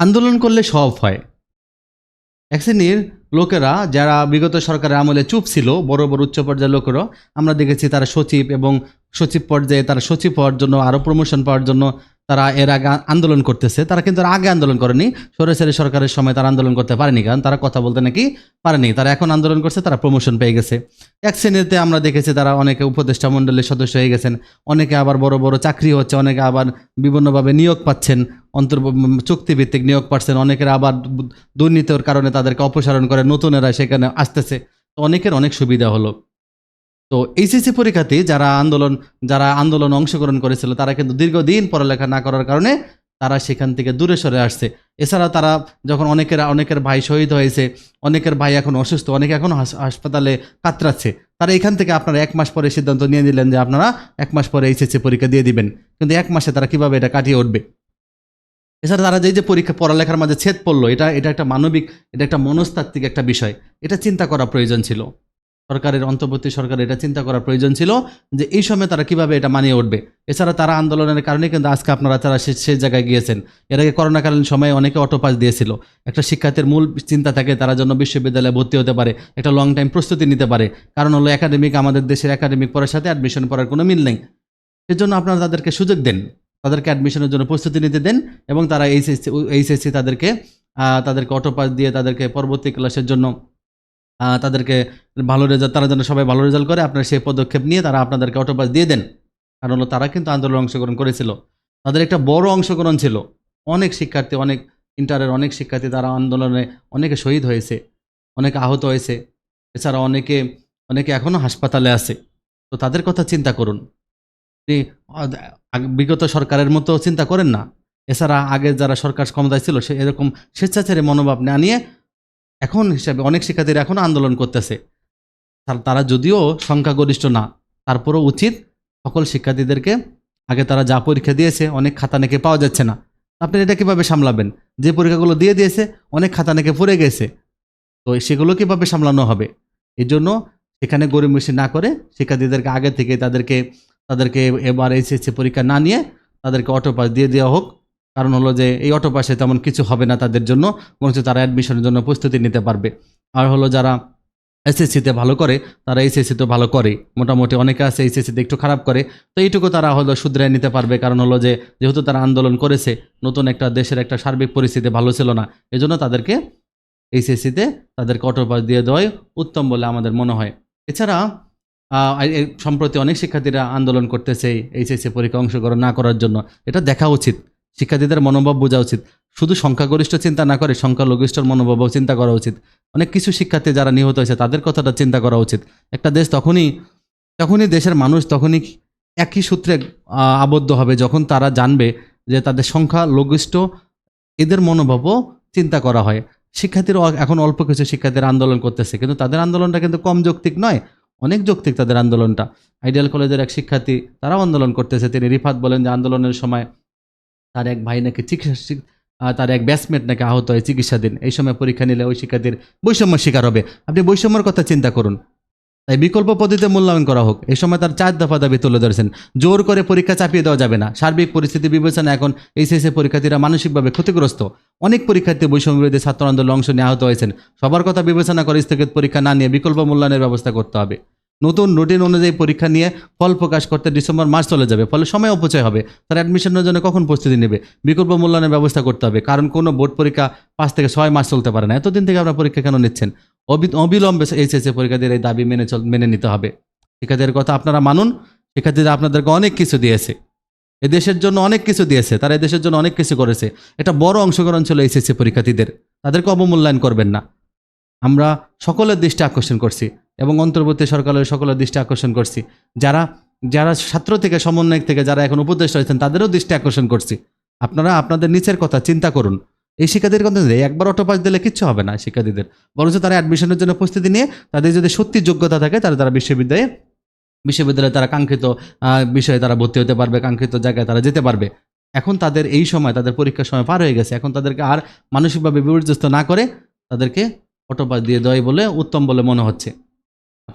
আন্দোলন করলে সব হয়। এক শ্রেণির লোকেরা যারা বিগত সরকারের আমলে চুপ ছিল, বড় বড় উচ্চ পর্যায়ের লোকেরা আমরা দেখেছি তারা সচিব এবং সচিব পর্যায়ে তারা সচিব হওয়ার জন্য আরও প্রমোশন পাওয়ার জন্য তারা এর আগে আন্দোলন করতেছে, তারা কিন্তু আগে আন্দোলন করেনি। সরেসারি সরকারের সময় তারা আন্দোলন করতে পারেনি, কারণ তারা কথা বলতে নাকি পারেনি। তারা এখন আন্দোলন করছে, তারা প্রমোশন পেয়ে গেছে। এক শ্রেণীতে আমরা দেখেছি তারা অনেকে উপদেষ্টা মণ্ডলীর সদস্য হয়ে গেছেন, অনেকে আবার বড় বড় চাকরি হচ্ছে, অনেকে আবার বিভিন্নভাবে নিয়োগ পাচ্ছেন অন্তর চুক্তিভিত্তিক নিয়োগ পাচ্ছেন, অনেকের আবার দুর্নীতির কারণে তাদেরকে অপসারণ করে নতুনেরা সেখানে আসতেছে। তো অনেকের অনেক সুবিধা হলো। তো এইচএসসি পরীক্ষাতে যারা আন্দোলন যারা আন্দোলন অংশগ্রহণ করেছিল, তারা কিন্তু দীর্ঘদিন পড়ালেখা না করার কারণে তারা সেখান থেকে দূরে সরে আসছে। এছাড়া তারা যখন অনেকের অনেকের ভাই শহীদ হয়েছে, অনেকের ভাই এখন অসুস্থ, অনেকে এখন হাসপাতালে কাতরাচ্ছে, তারা এখান থেকে আপনারা এক মাস পরে সিদ্ধান্ত নিয়ে নিলেন যে আপনারা এক মাস পরে এইচএসসি পরীক্ষা দিয়ে দিবেন। কিন্তু এক মাসে তারা কীভাবে এটা কাটিয়ে উঠবে? এছাড়া তারা যেই যে পরীক্ষা, পড়ালেখার মাঝে ছেদ পড়ল, এটা এটা একটা মানবিক, এটা একটা মনস্তাত্ত্বিক একটা বিষয়। এটা চিন্তা করা প্রয়োজন ছিল। সরকারের অন্তর্বর্তী সরকার এটা চিন্তা করার প্রয়োজন ছিল যে এই সময় তারা কীভাবে এটা মানিয়ে উঠবে। এছাড়া তারা আন্দোলনের কারণে কিন্তু আজকে আপনারা তারা সে জায়গায় গিয়েছেন। এর আগে করোনাকালীন সময়ে অনেকে অটোপাস দিয়েছিল। একটা শিক্ষার্থীর মূল চিন্তা থাকে তারা জন্য বিশ্ববিদ্যালয়ে ভর্তি হতে পারে, একটা লং টাইম প্রস্তুতি নিতে পারে। কারণ হলো একাডেমিক আমাদের দেশের একাডেমিক পড়ার সাথে অ্যাডমিশন পড়ার কোনো মিল নেই। সেজন্য আপনারা তাদেরকে সুযোগ দেন, তাদেরকে অ্যাডমিশনের জন্য প্রস্তুতি নিতে দেন এবং তারা এইচএসসি এইচএসসি তাদেরকে তাদেরকে অটোপাস দিয়ে তাদেরকে পরবর্তী ক্লাসের জন্য তাদেরকে ভালো রেজাল্ট তারা যেন সবাই ভালো রেজাল্ট করে, আপনারা সেই পদক্ষেপ নিয়ে তারা আপনাদেরকে অটোপাস দিয়ে দেন। কারণ হলো তারা কিন্তু আন্দোলনে অংশগ্রহণ করেছিল। তাদের একটা বড় অংশগ্রহণ ছিল। অনেক শিক্ষার্থী, অনেক ইন্টারের অনেক শিক্ষার্থী তারা আন্দোলনে অনেকে শহীদ হয়েছে, অনেকে আহত হয়েছে। এছাড়া অনেকে অনেকে এখনও হাসপাতালে আছে। তো তাদের কথা চিন্তা করুন। বিগত সরকারের মতো চিন্তা করেন না। এছাড়া আগে যারা সরকার ক্ষমতায় ছিল সে এরকম স্বেচ্ছাচারী মনোভাব না নিয়ে এখন হিসাবে অনেক শিক্ষার্থীরা এখন আন্দোলন করতেছে। তারা যদিও সংখ্যাগরিষ্ঠ না, তারপরও উচিত সকল শিক্ষার্থীদেরকে আগে তারা যা পরীক্ষা দিয়েছে অনেক খাতা নাকি পাওয়া যাচ্ছে না। আপনি এটা কীভাবে সামলাবেন? যে পরীক্ষাগুলো দিয়ে দিয়েছে অনেক খাতা নাকি পড়ে গেছে। তো সেগুলো কীভাবে সামলানো হবে? এই জন্য সেখানে গরিমসি না করে শিক্ষার্থীদেরকে আগে থেকে তাদেরকে তাদেরকে এবার এইচএসসি পরীক্ষা না নিয়ে তাদেরকে অটো পাস দিয়ে দেওয়া হোক। কারণ হলো যে এই অটো পাসে তেমন কিছু হবে না তাদের জন্য, বরঞ্চ তারা অ্যাডমিশনের জন্য প্রস্তুতি নিতে পারবে। আর হলো যারা এসএসসিতে ভালো করে, তারা এইচএসসিতে ভালো করে। মোটামুটি অনেকে আছে এইচএসসিতে একটু খারাপ করে, তো এইটুকু তারা হলো শুধরে নিতে পারবে। কারণ হলো যে, যেহেতু তারা আন্দোলন করেছে, নতুন একটা দেশের একটা সার্বিক পরিস্থিতি ভালো ছিল না, এজন্য তাদেরকে এইচএসসিতে তাদেরকে অটো পাস দিয়ে দেওয়াই উত্তম বলে আমাদের মনে হয়। এছাড়া সম্প্রতি অনেক শিক্ষার্থীরা আন্দোলন করতেছে এইচএসসি পরীক্ষা অংশগ্রহণ না করার জন্য। এটা দেখা উচিত। শিক্ষার্থীদের মনোভাব বোঝা উচিত। শুধু সংখ্যাগরিষ্ঠ চিন্তা না করে সংখ্যালঘিষ্ঠর মনোভাবও চিন্তা করা উচিত। অনেক কিছু শিক্ষার্থী যারা নিহত হয়েছে, তাদের কথাটা চিন্তা করা উচিত। একটা দেশ তখনই তখনই দেশের মানুষ তখনই একই সূত্রে আবদ্ধ হবে যখন তারা জানবে যে তাদের সংখ্যা লঘিষ্ঠ এদের মনোভাবও চিন্তা করা হয়। শিক্ষার্থীরা এখন অল্প কিছু শিক্ষার্থীরা আন্দোলন করতেছে, কিন্তু তাদের আন্দোলনটা কিন্তু কম যৌক্তিক নয়। অনেক যৌক্তিক তাদের আন্দোলনটা। আইডিয়াল কলেজের এক শিক্ষার্থী, তারাও আন্দোলন করতেছে। তিনি রিফাত বলেন যে আন্দোলনের সময় তার এক ভাই নাকি চিকিৎসা তার এক ব্যাচমেট নাকি আহত হয় চিকিৎসাধীন। এই সময় পরীক্ষা নিলে ওই শিক্ষার্থীর বৈষম্য শিকার হবে। আপনি বৈষম্যের কথা চিন্তা করুন। তাই বিকল্প পদ্ধতিতে মূল্যায়ন করা হোক। এই সময় তার চার দফা দাবি তুলে ধরেছেন। জোর করে পরীক্ষা চাপিয়ে দেওয়া যাবে না। সার্বিক পরিস্থিতি বিবেচনা এখন এইচএসসি পরীক্ষার্থীরা মানসিকভাবে ক্ষতিগ্রস্ত। অনেক পরীক্ষার্থী বৈষম্য বিরোধী ছাত্র আন্দোলনে অংশ নিয়ে আহত হয়েছেন। সবার কথা বিবেচনা করে স্থগিত পরীক্ষা না নিয়ে বিকল্প মূল্যায়নের ব্যবস্থা করতে হবে। নতুন রুটিন অনুযায়ী পরীক্ষা নিয়ে ফল প্রকাশ করতে ডিসেম্বর মাস চলে যাবে, ফলে সময় অপচয় হবে। তার অ্যাডমিশনের জন্য কখন প্রস্তুতি নেবে? বিকল্প মূল্যায়নের ব্যবস্থা করতে হবে, কারণ কোনো বোর্ড পরীক্ষা পাঁচ থেকে ছয় মাস চলতে পারে না। এতদিন থেকে আপনার পরীক্ষা কেন নিচ্ছেন? অবি- অবিলম্বে এইচএসসি পরীক্ষাদের এই দাবি মেনে চল, মেনে নিতে হবে। শিক্ষার্থীদের কথা আপনারা মানুন, শিক্ষার্থীরা আপনাদেরকে অনেক কিছু দিয়েছে। এ দেশের জন্য অনেক কিছু দিয়েছে, তারা এদেশের জন্য অনেক কিছু করেছে। এটা বড় অংশগ্রহণ ছিল এইচএসসি পরীক্ষার্থীদের। তাদেরকে অবমূল্যায়ন করবেন না। আমরা সকলের দৃষ্টি আকর্ষণ করছি এবং অন্তর্বর্তী সরকারের সকলের দৃষ্টি আকর্ষণ করছি। যারা যারা ছাত্র থেকে সমন্বয়ক থেকে যারা এখন উপদেষ্টা হয়েছেন তাদেরও দৃষ্টি আকর্ষণ করছি। আপনারা আপনাদের নিচের কথা চিন্তা করুন। এই শিক্ষার্থীদের কথা একবার অটো পাস দিলে কিচ্ছু হবে না শিক্ষার্থীদের। বরঞ্চ তারা অ্যাডমিশনের জন্য প্রস্তুতি নিয়ে তাদের যদি সত্যি যোগ্যতা থাকে, তাহলে তারা বিশ্ববিদ্যালয়ে বিশ্ববিদ্যালয়ে তারা কাঙ্ক্ষিত বিষয়ে তারা ভর্তি হতে পারবে, কাঙ্ক্ষিত জায়গায় তারা যেতে পারবে। এখন তাদের এই সময়, তাদের পরীক্ষার সময় পার হয়ে গেছে। এখন তাদেরকে আর মানসিকভাবে বিপর্যস্ত না করে তাদেরকে অটো পাস দিয়ে দেয় বলে উত্তম বলে মনে হচ্ছে।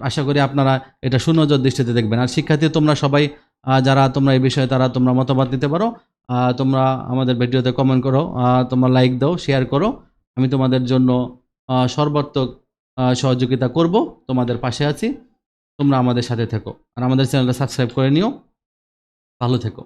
আশা করি আপনারা এটা সুনজর দৃষ্টিতে দেখবেন। আর শিক্ষার্থী, তোমরা সবাই যারা তোমরা এই বিষয়ে, তারা তোমরা মতামত দিতে পারো। তোমরা আমাদের ভিডিওতে কমেন্ট করো। তোমরা লাইক দাও শেয়ার করো। আমি তোমাদের জন্য সর্বাত্মক সহযোগিতা করব। তোমাদের পাশে আছি। তোমরা আমাদের সাথে থেকো। আর আমাদের চ্যানেলটা সাবস্ক্রাইব করে নিও। ভালো থেকো।